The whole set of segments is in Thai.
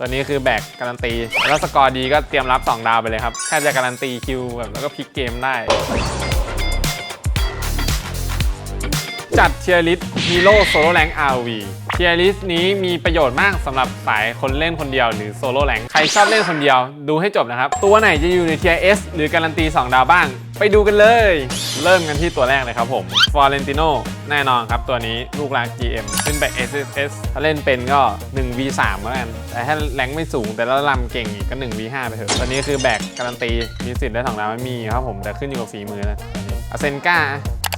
ตัวนี้คือแบกการันตี แล้วสกอร์ดีก็เตรียมรับ 2 ดาวไปเลยครับแค่จะการันตีคิวแบบแล้วก็พลิกเกมได้ จัดเชียร์ลิสฮีโร่โซโลแรงอาร์วี ชียร์ลิสนี้มีประโยชน์มากสำหรับสายคนเล่นคนเดียวหรือโซโล่แรงใครชอบเล่นคนเดียวดูให้จบนะครับ ตัวไหนจะอยู่ในเทียร์ S หรือการันตี 2 ดาวบ้าง ไปดูกันเลย เริ่มกันที่ตัวแรกเลยครับผมฟอร์เรนติโนแน่นอนครับ ตัวนี้ลูกรัก GM ขึ้นไป SSS ถ้าเล่นเป็นก็ 1v3 แล้วกัน แต่ถ้าแรงไม่สูงแต่ล้วลำเก่งอีกก็ 1v5 ไปเถอะตัวนี้คือแบกการันตีมีสิทธิ์ได้สองดาวไม่มีครับผมแต่ขึ้นอยู่กับฝีมือนะอาเซนกา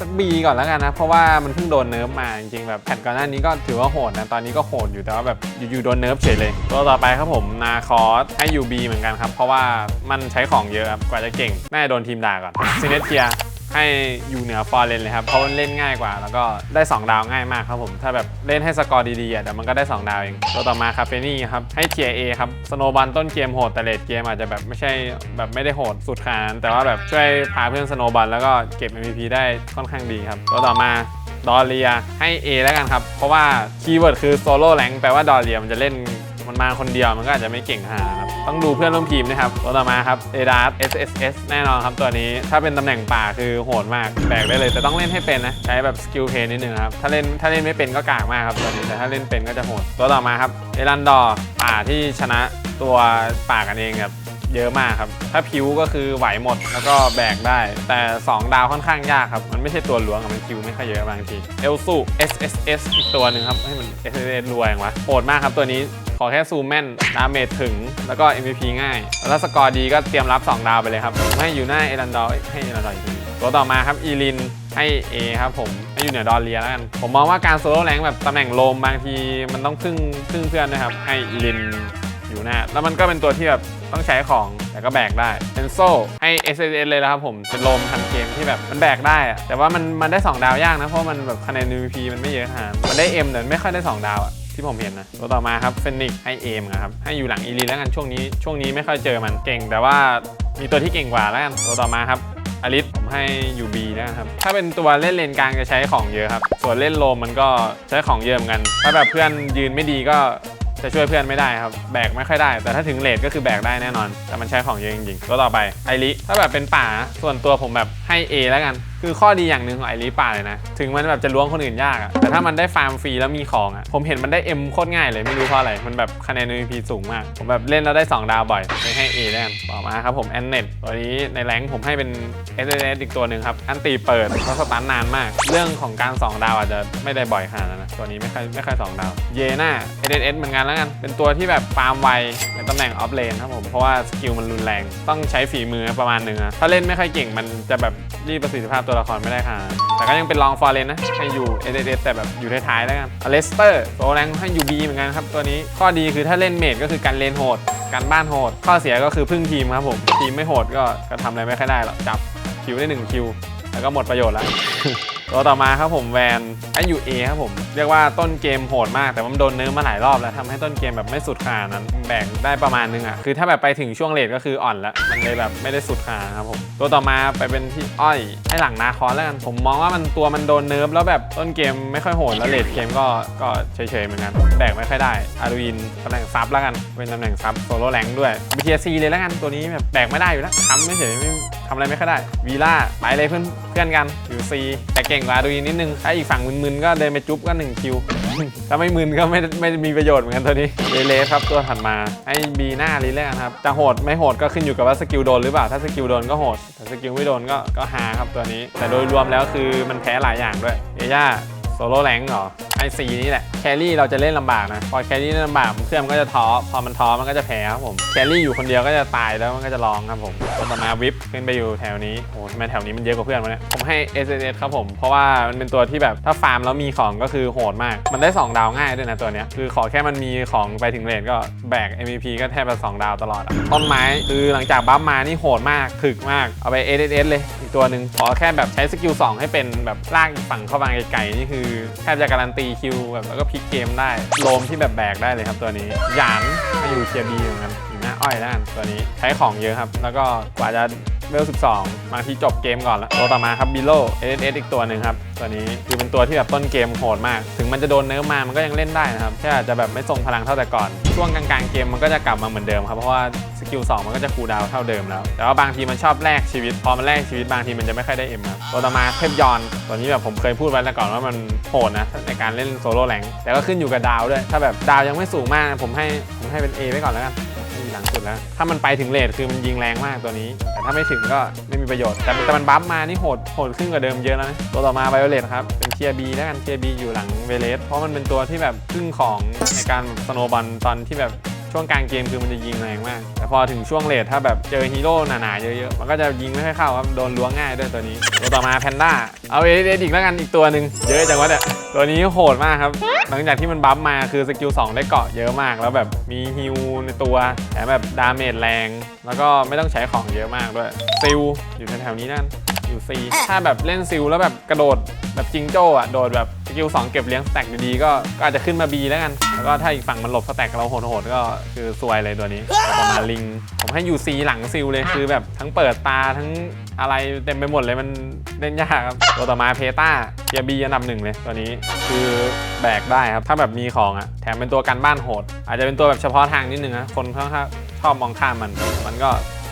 สักบีก่อนแล้วกันนะ เพราะว่ามันเพิ่งโดนเนิร์ฟมาจริงๆแบบแผ่นก่อนหน้านี้ก็ถือว่าโหดนะ ตอนนี้ก็โหดอยู่แต่ว่าแบบอยู่ๆโดนเนิร์ฟเฉยเลย ตัวต่อไปครับผมนาคอสให้ยูบีเหมือนกันครับ เพราะว่ามันใช้ของเยอะครับกว่าจะเก่งแม่โดนทีมด่าก่อนซินเนเทีย ให้อยู่เหนือฟอร์เรนเลยครับ เพราะมันเล่นง่ายกว่า แล้วก็ได้ 2 ดาวง่ายมากครับผม ถ้าแบบเล่นให้สกอร์ดีๆอะเดี๋ยวมันก็ได้ 2 ดาวเอง ตัวต่อมาคาเฟนี่ครับ ให้เทียเอครับสโนบันต้นเกมโหดแต่เลดเกมอาจจะแบบไม่ใช่แบบไม่ได้โหดสุดขนาดนั้นแต่ว่าแบบช่วยพาเพื่อนสโนบันแล้วก็เก็บ MVP ได้ค่อนข้างดีครับ ตัวต่อมาดอเรียให้ A แล้วกันครับ เพราะว่าคีย์เวิร์ดคือโซโล่แรงแปลว่าดอเรียมันจะเล่น มันมาคนเดียวมันก็อาจจะไม่เก่งขนาดนั้นครับต้องดูเพื่อนร่วมทีมนะครับตัวต่อมาครับเอดาร์ SSS แน่นอนครับตัวนี้ถ้าเป็นตำแหน่งป่าคือโหดมากแบกได้เลยแต่ต้องเล่นให้เป็นนะใช้แบบสกิลเพย์นิดนึงครับถ้าเล่นถ้าเล่นไม่เป็นก็กากมากครับตัวนี้แต่ถ้าเล่นเป็นก็จะโหดตัวต่อมาครับเอรันดอร์ป่าที่ชนะตัวป่ากันเองครับ เยอะมากครับ ถ้าพิวก็คือไหวหมดแล้วก็แบกได้ แต่ 2 ดาวค่อนข้างยากครับ มันไม่ใช่ตัวหลวงมันคิวไม่ค่อยเยอะบางทีเอลซู SSS อีกตัวหนึ่งครับ ให้มัน SSS รวยอย่างวะโหดมากครับตัวนี้ขอแค่ซูมแม่นดาเมจถึง แล้วก็ MVP ง่าย แล้วสกอร์ดีก็เตรียมรับ 2 ดาวไปเลยครับ ให้อยู่หน้าเอรันดอร์ให้เอรันดอร์อีกทีตัวต่อมาครับอีลินให้ A ครับผมให้อยู่เหนือดอเรียแล้วกัน ผมมองว่าการโซโล่แรงแบบตำแหน่งโลมบางทีมันต้องพึ่งพึ่งเพื่อนนะครับ ให้อีลินอยู่หน้า แล้วมันก็เป็นตัวที่แบบ ต้องใช้ของแต่ก็แบกได้เป็นโซ่ให้ S S เลยนะครับผมเป็นลมทันเกมที่แบบมันแบกได้อะแต่ว่ามันมันได้ 2 ดาวยากนะ เพราะมันแบบคะแนน MVP มันไม่เยอะขนาดนั้นมันได้ M แต่ไม่ค่อยได้ 2 ดาวอะที่ผมเห็นนะตัวต่อมาครับเฟนิกให้เอมครับให้อยู่หลังอีลีแล้วกันช่วงนี้ช่วงนี้ไม่ค่อยเจอมันเก่ง แต่ว่ามีตัวที่เก่งกว่าแล้วกันตัวต่อมาครับอลิสผมให้ยูบีนะครับ ถ้าเป็นตัวเล่นเลนกลางจะใช้ของเยอะครับ ส่วนเล่นโลมมันก็ใช้ของเยอะเหมือนกัน ถ้าแบบเพื่อนยืนไม่ดีก็ จะช่วยเพื่อนไม่ได้ครับ แบกไม่ค่อยได้ แต่ถ้าถึงเลทก็คือแบกได้แน่นอน แต่มันใช้ของเยอะจริงๆตัวต่อไปไอริถ้าแบบเป็นป่าส่วนตัวผมแบบให้ A แล้วกัน คือข้อดีอย่างหนึ่งของไอริป่าเลยนะ ถึงมันแบบจะล้วงคนอื่นยากอะแต่ถ้ามันได้ฟาร์มฟรีแล้วมีของอะผมเห็นมันได้ M โคตรง่ายเลยไม่รู้เพราะอะไร มันแบบคะแนน MVP สูงมาก ผมแบบเล่นแล้วได้ 2 ดาวบ่อยเลยให้ A แล้วกันต่อมาครับผมแอนเน็ตตัวนี้ในแรงผมให้เป็น S S อีกตัวหนึ่งครับ อันตีเปิดเพราะสตาร์ทนานมาก เรื่องของการ 2 ดาวอาจจะไม่ได้บ่อยขนาดนั้นนะ ตัวนี้ไม่ค่อยไม่ค่อย2ดาว เยน่า S S เหมือนกันแล้วกัน เป็นตัวที่แบบฟาร์มไวในตำแหน่งออฟเลนครับผม เพราะว่าสกิลมันรุนแรง ต้องใช้ฝีมือประมาณหนึงอะถ้าเล่นไม่ค่อยเก่งมันจะแบบรีประสิทธิภาพตัวละครไม่ได้ครับแต่ก็ยังเป็นลองฟอร์เรนนะให้อยู่เอเดแต่แบบอยู่ท้ายๆแล้วกันอเลสเตอร์โตแรงให้อยู่บีเหมือนกันครับตัวนี้ข้อดีคือถ้าเล่นเมดก็คือการเลนโหดการบ้านโหด ข้อเสียก็คือพึ่งทีมครับผม ทีมไม่โหดก็ก็ทำอะไรไม่ค่อยได้หรอกจับคิวได้1คิว แล้วก็หมดประโยชน์แล้ว ตัวต่อมาครับผมแวนไอยูเอครับผม เรียกว่าต้นเกมโหดมากแต่มันโดนเนื้อมาหลายรอบแล้วทำให้ต้นเกมแบบไม่สุดขานั้นแบ่งได้ประมาณนึงอะคือถ้าแบบไปถึงช่วงเลทก็คืออ่อนแล้ว มันเลยแบบไม่ได้สุดขานะครับผม ตัวต่อมาไปเป็นที่อ้อยให้หลังนาคอนแล้วกัน ผมมองว่ามันตัวมันโดนเนิร์ฟแล้วแบบต้นเกมไม่ค่อยโหดแล้วเลทเกมก็ก็เฉยๆเหมือนกันแบกไม่ค่อยได้อารูอินตำแหน่งซับแล้วกันเป็นตำแหน่งซับโซโล่แรงด้วย BTC เลยแล้วกันตัวนี้แบบแบกไม่ได้อยู่แล้วทำไม่เฉยไม่ทำอะไรไม่ค่อยได้วีล่าไปเลยเพื่อน พื่อนกันอยู่ C แต่เก่งกว่าดูอีกนิดนึงถ้าอีกฝั่งมึนๆก็เดินไปจุ๊บก็1คิว ถ้าไม่มึนก็ไม่ไม่มีประโยชน์เหมือนกันตัวนี้เลเลสครับตัวถัดมาให้บีหน้าลีแล้วกันครับจะโหดไม่โหดก็ขึ้นอยู่กับว่าสกิลโดนหรือเปล่าถ้าสกิลโดนก็โหดแต่สกิลไม่โดนก็ก็หาครับตัวนี้ แต่โดยรวมแล้วคือมันแพ้หลายอย่างด้วยเอย่า โซโล่แรงเหรอไอซีนี่แหละแครี่เราจะเล่นลำบากนะ พอแครี่เล่นลำบากเพื่อนมันก็จะท้อพอมันท้อมันก็จะแพ้ครับผมแครี่อยู่คนเดียวก็จะตายแล้วมันก็จะร้องครับผมตัวต่อมาวิปขึ้นไปอยู่แถวนี้โอ้ทำไมแถวนี้มันเยอะกว่าเพื่อนวะเนี่ยผมให้ S S S ครับผม เพราะว่ามันเป็นตัวที่แบบถ้าฟาร์มแล้วมีของก็คือโหดมาก มันได้ 2 ดาวง่ายด้วยนะตัวเนี้ยคือขอแค่มันมีของไปถึงเลนก็แบก MVP ก็แทบจะ2ดาวตลอดอต้นไม้คือหลังจากบัฟมานี่โหดมากถึกมากเอาไป S S S เลยอีกตัวหนึ่งขอแค่แบบใช้สกิล2ให้เป็นแบบลากอีกฝั่งเข้ามาไกลๆนี่คือแทบจะการันตีคิวแบบแล้วก็พลิกเกมได้โลมที่แบบแบกได้เลยครับตัวนี้หยานมาอยู่เทียบีเหมือนกันอยู่หน้าอ้อยแล้วกันตัวนี้ใช้ของเยอะครับ แล้วก็กว่าจะ เวล 12 บางทีจบเกมก่อนแล้วตัวต่อมาครับบิโลเอสเอสอีกตัวหนึ่งครับ ตัวนี้คือเป็นตัวที่แบบต้นเกมโหดมาก ถึงมันจะโดนเนื้อมา มันก็ยังเล่นได้นะครับ แค่อาจจะแบบไม่ทรงพลังเท่าแต่ก่อน ช่วงกลางๆเกมมันก็จะกลับมาเหมือนเดิมครับ เพราะว่าสกิล2มันก็จะคูลดาวเท่าเดิมแล้ว แต่ว่าบางทีมันชอบแลกชีวิต พอมันแลกชีวิตบางทีมันจะไม่ค่อยได้เอ็มครับตัวต่อมาเทพยอน ตัวนี้แบบผมเคยพูดไว้แล้วก่อนว่ามันโหดนะในการเล่นโซโล่แรงแต่ก็ขึ้นอยู่กับดาวด้วย ถ้าแบบดาวยังไม่สูงมากผมให้ผมให้เป็น A ไว้ก่อนแล้วกัน งสุดแล้ว ถ้ามันไปถึงเลทคือมันยิงแรงมากตัวนี้ แต่ถ้าไม่ถึงก็ไม่มีประโยชน์ แต่แต่มันบัฟมานี่โหดโหดขึ้นกว่าเดิมเยอะแล้วนะ ตัวต่อมาไบโอเลตครับ เป็นเทียบีแล้วกันเทียบีอยู่หลังเวเลสเพราะมันเป็นตัวที่แบบครึ่งของในการสโนบอลตอนที่แบบช่วงกลางเกมคือมันจะยิงแรงมาก แต่พอถึงช่วงเลทถ้าแบบเจอฮีโร่หนาๆเยอะๆ มันก็จะยิงไม่ค่อยเข้าครับ โดนล้วงง่ายด้วยตัวนี้ ต่อมาแพนด้า เอาเอเดอีกแล้วกันอีกตัวหนึ่งเยอะจังวะเนี่ยตัวนี้โหดมากครับ หลังจากที่มันบัฟมาคือสกิล2ได้เกาะเยอะมาก แล้วแบบมีฮิวในตัวแถมแบบดาเมจแรง แล้วก็ไม่ต้องใช้ของเยอะมากด้วยซิลอยู่แถวๆนี้นั่นอยู่ซีถ้าแบบเล่นซิลแล้วแบบกระโดดแบบจิงโจ้อะโดดแบบสกิล2เก็บเลี้ยงสแต็กดีๆก็ก็อาจจะขึ้นมา B แล้วกัน แล้วก็ถ้าอีกฝั่งมันหลบสแต็กเราโหดๆก็คือซวยเลยตัวนี้ประมาณลิง ผมให้อยู่ซีหลังซิลเลยคือแบบทั้งเปิดตาทั้ง อะไรเต็มไปหมดเลยมันเล่นยากครับตัวต่อมาเพต้าเทียบีอันดับหนึ่งเลยตัวนี้คือแบกได้ครับ ถ้าแบบมีของอะแถมเป็นตัวกันบ้านโหด อาจจะเป็นตัวแบบเฉพาะทางนิดนึงนะคนค่อนข้างชอบมองข้ามมัน มันก็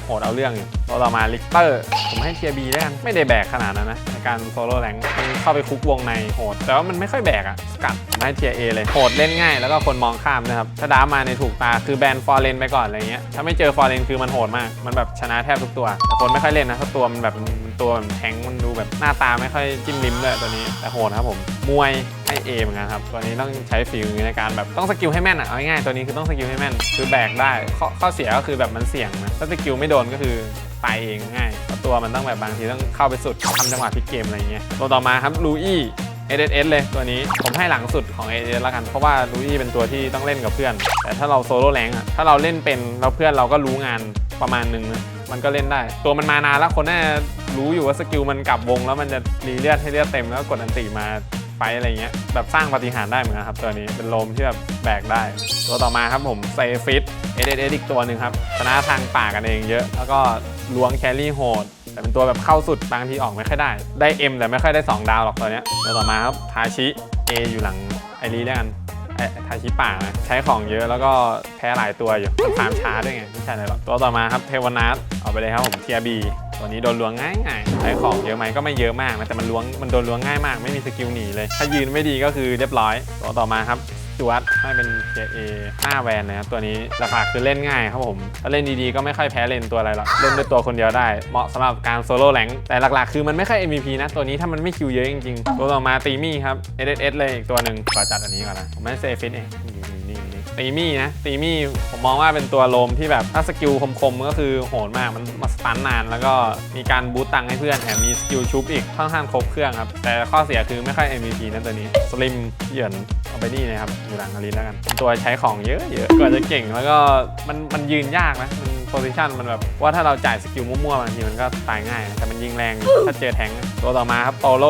โหดเอาเรื่องอยู่ตัวต่อมาลิกเตอร์ ผมให้เทียบีแล้วกัน ไม่ได้แบกขนาดนั้นนะ ในการโซโล่แรงมันเข้าไปคุกวงในโหด แต่ว่ามันไม่ค่อยแบกอะสกัดผมให้เทียเอเลย โหดเล่นง่ายแล้วก็คนมองข้ามนะครับ ถ้าดามาในถูกตาคือแบนฟอร์เรนไปก่อนอะไรเงี้ย ถ้าไม่เจอฟอร์เรนคือมันโหดมาก มันแบบชนะแทบทุกตัว แต่คนไม่ค่อยเล่นนะถ้าตัวมันแบบ ตัวแบบแทงมันดูแบบหน้าตาไม่ค่อยจิ้มลิ้มเลยตัวนี้แต่โหดครับผมมวยให้เอเหมือนกันครับตัวนี้ต้องใช้ฝีมือในการแบบต้องสกิลให้แม่นอะเอาง่ายๆตัวนี้คือต้องสกิลให้แม่นคือแบกได้ข้อข้อเสียก็คือแบบมันเสี่ยงนะถ้าสกิลไม่โดนก็คือตายเองง่ายตัวมันต้องแบบบางทีต้องเข้าไปสุดทำจังหวะพลิกเกมอะไรเงี้ยตัวต่อมาครับลูอี้เอเอสเลยตัวนี้ผมให้หลังสุดของเอเอล้วกัน เพราะว่าลูอี้เป็นตัวที่ต้องเล่นกับเพื่อน แต่ถ้าเราโซโล่แรงอะถ้าเราเล่นเป็นแล้วเพื่อนเราก็รู้งานประมาณหนึงนะ มันก็เล่นได้ ตัวมันมานานแล้วคนน่ารู้อยู่ว่าสกิลมันกลับวง แล้วมันจะรีเลือดให้เลือดเต็มแล้วกดอันติมาไปอะไรเงี้ยแบบสร้างปฏิหารได้เหมือนกันครับ ตัวนี้เป็นลมที่แบบแบกได้ ตัวต่อมาครับผมเซฟิตเอเอสอีกตัวหนึ่งครับชนะทางป่ากันเองเยอะ แล้วก็ล้วงแครี่โหดแต่เป็นตัวแบบเข้าสุดบางทีออกไม่ค่อยได้ ได้ M แต่ไม่ค่อยได้ 2 ดาวหรอกตัวเนี้ยตัวต่อมาครับทาชิ A อยู่หลังไอรีแล้วกัน ไอ้ทาชิป่านะใช้ของเยอะแล้วก็แพ้หลายตัวอยู่มันฟาร์มช้าด้วยไงไม่ใช่อะไรหรอกตัวต่อมาครับเทวนาทเอาไปเลยครับผมเทียบีตัวนี้โดนล้วงง่ายง่ายๆใช้ของเยอะไหมก็ไม่เยอะมากนะแต่มันล้วงมันโดนล้วงง่ายมาก ไม่มีสกิลหนีเลย ถ้ายืนไม่ดีก็คือเรียบร้อย ตัวต่อมาครับ จวดให้เป็น JA 5แวนนะครับตัวนี้ราคาคือเล่นง่ายครับผมถ้าเล่นดีๆก็ไม่ค่อยแพ้เลนตัวอะไรหรอกเล่นด้วยตัวคนเดียวได้ เหมาะสำหรับการโซโล่แรงแต่หลักๆ คือมันไม่ค่อย MVP นะตัวนี้ถ้ามันไม่คิวเยอะจริงๆตัวต่อมาตีมี่ครับ SSS เลยอีกตัวหนึ่งขอจัดอันนี้ก่อนนะผมไม่เซฟิตเอง ตีมี่นะตีมี่ผมมองว่าเป็นตัวโลมที่แบบถ้าสกิลคมๆก็คือโหดมากมันมาสตันนาน แล้วก็มีการบูตตังให้เพื่อนแถมมีสกิลชุบอีกค่อนข้างครบเครื่องครับแต่ข้อเสียคือไม่ค่อย MVP นะตัวนี้สลิมเหยื่อนเอาไปนี่นะครับอยู่หลังอลินแล้วกัน ตัวใช้ของเยอะเยอะกว่าจะเก่งแล้วก็มันมันยืนยากนะมันโพซิชันมันแบบว่าถ้าเราจ่ายสกิลมั่วๆบางทีมันก็ตายง่ายนะแต่มันยิงแรงถ้าเจอแทงตัวต่อมาครับโตโร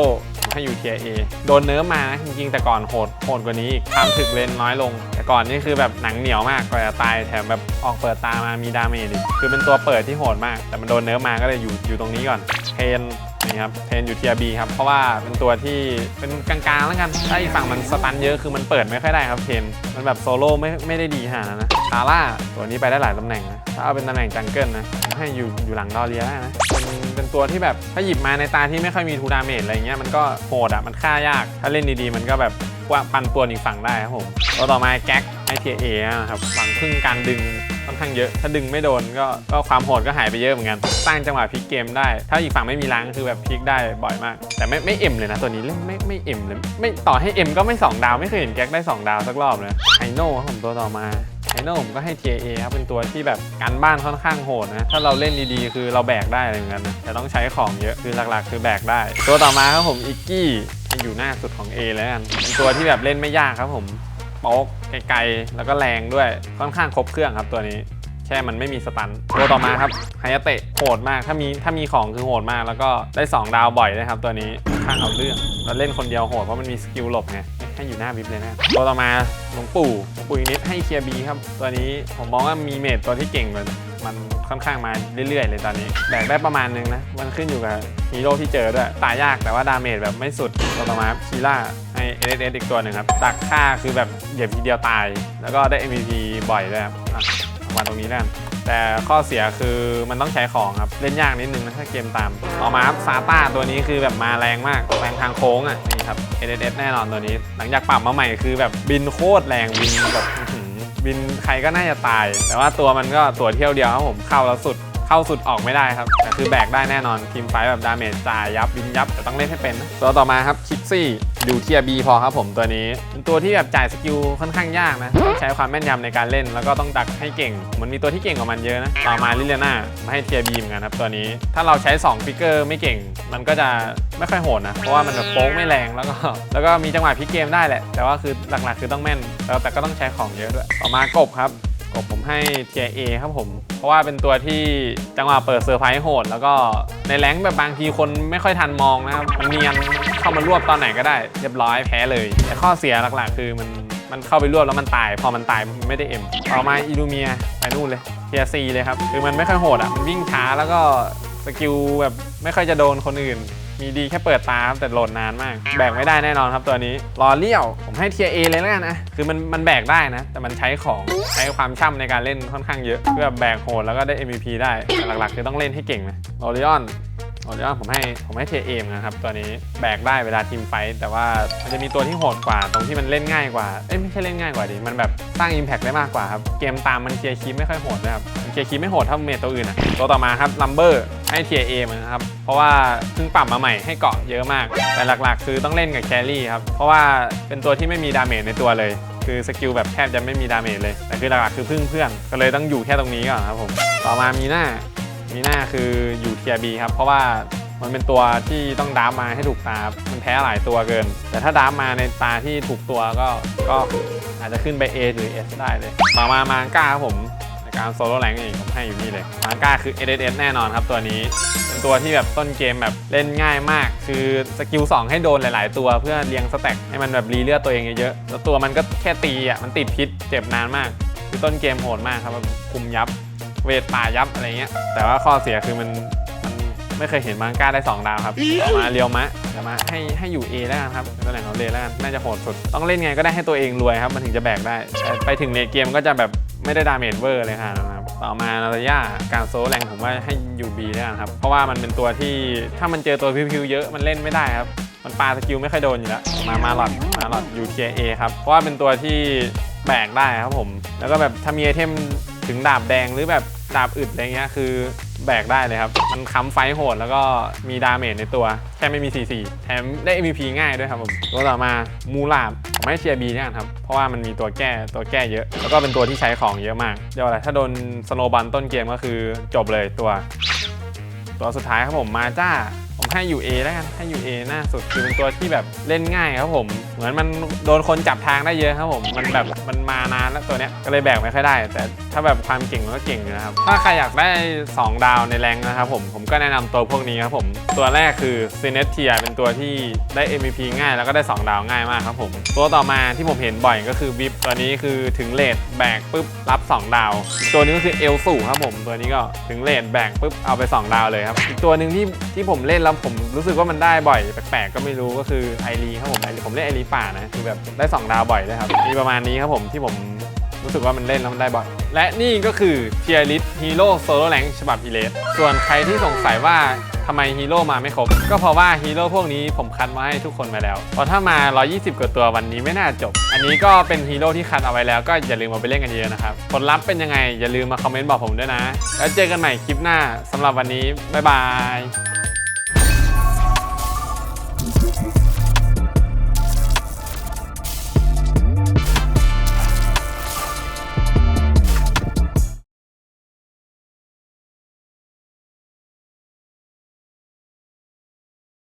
ให้อยู่เทียเอโดนเนื้อมานะจริงๆ แต่ก่อนโหดโหดกว่านี้อีกความถึกเลนน้อยลง แต่ก่อนนี่คือแบบหนังเหนียวมากกว่าจะตายแถมแบบออกเปิดตามามีดาเมจอีกคือเป็นตัวเปิดที่โหดมาก แต่มันโดนเนื้อมาก็เลยอยู่อยู่ตรงนี้ก่อนเทน นี่ครับเทนอยู่เทียบีครับเพราะว่าเป็นตัวที่เป็นกลางๆแล้วกันถ้าอีกฝั่งมันสตันเยอะคือมันเปิดไม่ค่อยได้ครับเทนมันแบบโซโล่ไม่ไม่ได้ดีขนาดนั้นนะชาร่าตัวนี้ไปได้หลายตำแหน่งนะถ้าเอาเป็นตำแหน่งจังเกิลนะให้อยู่อยู่หลังดอเรียได้นะเป็นเป็นตัวที่แบบถ้าหยิบมาในตาที่ไม่ค่อยมีทูดาเมจอะไรเงี้ยมันก็โหดอะมันฆ่ายาก ถ้าเล่นดีๆมันก็แบบว่าปันป่วนอีกฝั่งได้ครับผมตัวต่อมาแก๊กไอทีเอนะครับหวังพึ่งการดึง ค่อนข้างเยอะ ถ้าดึงไม่โดนก็ก็ความโหดก็หายไปเยอะเหมือนกันสร้างจังหวะพลิกเกมได้ ถ้าอีกฝั่งไม่มีล้างคือแบบพลิกได้บ่อยมาก แต่ไม่ไม่เอ็มเลยนะตัวนี้เล่นไม่ไม่เอ็มเลยไม่ต่อให้เอ็มก็ไม่ 2 ดาวไม่เคยเห็นแก๊กได้ 2 ดาวสักรอบเลยไฮโน่ครับผมตัวต่อมาไฮโน่ผมก็ให้ TA ครับเป็นตัวที่แบบการบ้านค่อนข้างโหดนะถ้าเราเล่นดีๆ คือเราแบกได้อะไรเหมือนกันนะแต่ต้องใช้ของเยอะคือหลักๆ คือแบกได้ ตัวต่อมาครับผมอิกกี้อยู่หน้าสุดของ A แล้วกันเป็นตัวที่แบบเล่นไม่ยากครับผม โป๊กไกลๆแล้วก็แรงด้วยค่อนข้างครบเครื่องครับตัวนี้ แค่มันไม่มีสตันตัวต่อมาครับไฮยาเตะโหดมากถ้ามีถ้ามีของคือโหดมาก แล้วก็ได้ 2 ดาวบ่อยเลยครับ ตัวนี้ค่อนข้างเอาเรื่องแล้วเล่นคนเดียวโหดเพราะมันมีสกิลหลบไงให้อยู่หน้าวิบเลยนะตัวต่อมาหลวงปู่หลวงปู่อีนิดให้เคลียร์บีครับ ตัวนี้ผมมองว่ามีเมดตัวที่เก่งกว่ามันค่อนข้างมาเรื่อยๆ เลยตอนนี้แบกได้ประมาณนึงนะ มันขึ้นอยู่กับฮีโร่ที่เจอด้วย ตายยากแต่ว่าดาเมจแบบไม่สุดตัวต่อมาคีล่า ให้ s s อีกตัวหนึ่งครับดักฆ่าคือแบบเหยียบทีเดียวตาย แล้วก็ได้ MVP บ่อยด้วยครับอะเอามาตรงนี้แล้วกันแต่ข้อเสียคือมันต้องใช้ของครับ เล่นยากนิดนึงนะถ้าเกมตาม ต่อมาครับซาต้าตัวนี้คือแบบมาแรงมากแรงทางโค้งอะนี่ครับ s s แน่นอนตัวนี้ หลังจากปรับมาใหม่คือแบบบินโคตรแรงบินแบบบินใครก็น่าจะตาย แต่ว่าตัวมันก็ตัวเที่ยวเดียวครับผมเข้าแล้วสุด เข้าสุดออกไม่ได้ครับ แต่คือแบกได้แน่นอนทีมไฟแบบดาเมจจ่ายยับบินยับแต่ต้องเล่นให้เป็นนะตัวต่อมาครับคิกซี่ดูเทียบีพอครับผมตัวนี้เป็นตัวที่แบบจ่ายสกิลค่อนข้างยากนะต้องใช้ความแม่นยำในการเล่นแล้วก็ต้องดักให้เก่ง มันมีตัวที่เก่งกว่ามันเยอะนะต่อมาลิเลียนามาให้เทียบีเหมือนกันครับตัวนี้ถ้าเราใช้2ฟิกเกอร์ไม่เก่ง มันก็จะไม่ค่อยโหดนะเพราะว่ามันแบบโป๊กไม่แรงแล้วก็แล้วก็มีจังหวะพลิกเกมได้แหละ แต่ว่าคือหลักๆคือต้องแม่นแล้วแต่ก็ต้องใช้ของเยอะด้วยต่อมากบครับ บผมให้เทียเอครับผม เพราะว่าเป็นตัวที่จังหวะเปิดเซอร์ไพรส์โหด แล้วก็ในแรงแบบบางทีคนไม่ค่อยทันมองนะครับ มันเนียนเข้ามารวบตอนไหนก็ได้ เรียบร้อยแพ้เลยแต่ข้อเสียหลักๆ คือมันมันเข้าไปรวบแล้วมันตาย พอมันตายมันไม่ได้เอ็มต่อมาอิลูเมียไปนู่นเลยเทียซีเลยครับคือมันไม่ค่อยโหดอะมันวิ่งช้าแล้วก็สกิลแบบไม่ค่อยจะโดนคนอื่น มีดีแค่เปิดตาครับแต่โหลดนานมาก แบกไม่ได้แน่นอนครับตัวนี้รอเลี้ยว ผมให้เทียเอเลยแล้วกันนะ คือมันมันแบกได้นะ แต่มันใช้ของใช้ความช่ำในการเล่นค่อนข้างเยอะ เพื่อแบกโหดแล้วก็ได้ MVP ได้แต่หลักๆ คือต้องเล่นให้เก่งนะรอเลี่ยน โอริออนผมให้ผมให้เทเอมนะครับตัวนี้แบกได้เวลาทีมไฟท์แต่ว่ามันจะมีตัวที่โหดกว่าตรงที่มันเล่นง่ายกว่าเอ้ยไม่ใช่เล่นง่ายกว่าดิมันแบบสร้าง Impact ได้มากกว่าครับเกมตามมันเคลียร์คีไม่ค่อยโหดนะครับมันเคลียร์คีไม่โหดเท่าเมทตัวอื่นอะตัวต่อมาครับลัมเบอร์ให้เทเอมนะครับเพราะว่าเพิ่งปรับมาใหม่ให้เกาะเยอะมาก แต่หลักๆ คือต้องเล่นกับแครี่ครับเพราะว่าเป็นตัวที่ไม่มีดาเมจในตัวเลยคือสกิลแบบแทบจะไม่มีดาเมจเลย แต่คือหลักๆคือพึ่งเพื่อน ก็เลยต้องอยู่แค่ตรงนี้ก่อนครับผม ต่อมามีหน้า มีหน้าคืออยู่เทียบีครับ เพราะว่ามันเป็นตัวที่ต้องดาร์ฟมาให้ถูกตา มันแพ้หลายตัวเกิน แต่ถ้าดาร์ฟมาในตาที่ถูกตัวก็ก็อาจจะขึ้นไป A หรือ S ได้เลย ต่อมามาก้าครับผมในการโซโล่แรงเองผมให้อยู่นี่เลยมาก้าคือ S S S แน่นอนครับตัวนี้เป็นตัวที่แบบต้นเกมแบบเล่นง่ายมาก คือสกิล2ให้โดนหลาย ๆ ตัวเพื่อเรียงสแต็กให้มันแบบรีเลือดตัวเองเยอะๆแล้วตัวมันก็แค่ตีอะมันติดพิษเจ็บนานมาก คือต้นเกมโหดมากครับคุมยับ เวทป่ายับอะไรเงี้ย แต่ว่าข้อเสียคือมันมันไม่เคยเห็นมังก้าได้ 2 ดาวครับต่อมาเรียวมะเดี๋ยวมาให้ให้อยู่ A แล้วกันครับตำแหน่งของเลแล้วกันน่าจะโหดสุด ต้องเล่นไงก็ได้ให้ตัวเองรวยครับ มันถึงจะแบกได้แต่ไปถึงเลเกมก็จะแบบไม่ได้ดาเมจเวอร์เลยครับต่อมานาตาย่าการโซแรงผมว่าให้อยู่ B แล้วกันครับ เพราะว่ามันเป็นตัวที่ถ้ามันเจอตัวพิวๆเยอะมันเล่นไม่ได้ครับ มันปาสกิลไม่ค่อยโดนอยู่แล้ว มามาหลอดมาหลอดอยู่เทียเอครับ เพราะว่าเป็นตัวที่แบกได้ครับผม แล้วก็แบบถ้ามีไอเทม ถึงดาบแดงหรือแบบดาบอึดอะไรเงี้ยคือแบกได้เลยครับ มันค้ำไฟโหดแล้วก็มีดาเมจในตัว แค่ไม่มี CC แถมได้ MVP ง่ายด้วยครับผมตัวต่อมามูลาบผมให้เชียร์บีเนี่ยกันครับ เพราะว่ามันมีตัวแก้ตัวแก้เยอะ แล้วก็เป็นตัวที่ใช้ของเยอะมากเดี๋ยวอะไรถ้าโดนสโนบันต้นเกมก็คือจบเลยตัว ตัวสุดท้ายครับผมมาจ้า ผมให้อยู่ A แล้วกัน ให้อยู่ A หน้าสุดคือเป็นตัวที่แบบเล่นง่ายครับผม เหมือนมันโดนคนจับทางได้เยอะครับผม มันแบบมันมานานแล้วตัวเนี้ย ก็เลยแบกไม่ค่อยได้ แต่ถ้าแบบความเก่งมันก็เก่งอยู่นะครับ ถ้าใครอยากได้ 2 ดาวในแรงนะครับผม ผมก็แนะนำตัวพวกนี้ครับผม ตัวแรกคือ c i n e t i a เป็นตัวที่ได้ MVP ง่ายแล้วก็ได้ 2 ดาวง่ายมากครับผม ตัวต่อมาที่ผมเห็นบ่อยก็คือบิฟตัวนี้คือถึงเลทแบกปุ๊บรับ 2 ดาว ตัวนึงก็คือเอลสูครับผม ตัวนี้ก็ถึงเลทแบกปุ๊บเอาไป 2 ดาวเลยครับอีกตัวหนึ่งที่ที่ผมเล่นแล้วผมรู้สึกว่ามันได้บ่อยแปลกๆก็ไม่รู้ก็คือไอรีครับผมไอรีผมเล่นไอรีป่านะคือแบบได้ 2 ดาวบ่อยเลยครับมีประมาณนี้ครับผมที่ผมรู้สึกว่ามันเล่นแล้วมันได้บ่อย และนี่ก็คือเทียริสฮีโร่โซโล่แรงฉบับอีเลสส่วนใครที่สงสัยว่าทำไมฮีโร่มาไม่ครบ ก็เพราะว่าฮีโร่พวกนี้ผมคัดมาให้ทุกคนมาแล้ว เพราะถ้ามา 120 กว่าตัววันนี้ไม่น่าจบ อันนี้ก็เป็นฮีโร่ที่คัดเอาไว้แล้วก็อย่าลืมมาไปเล่นกันเยอะนะครับ ผลลัพธ์เป็นยังไงอย่าลืมมาคอมเมนต์บอกผมด้วยนะ แล้วเจอกันใหม่คลิปหน้าสำหรับวันนี้บ๊ายบาย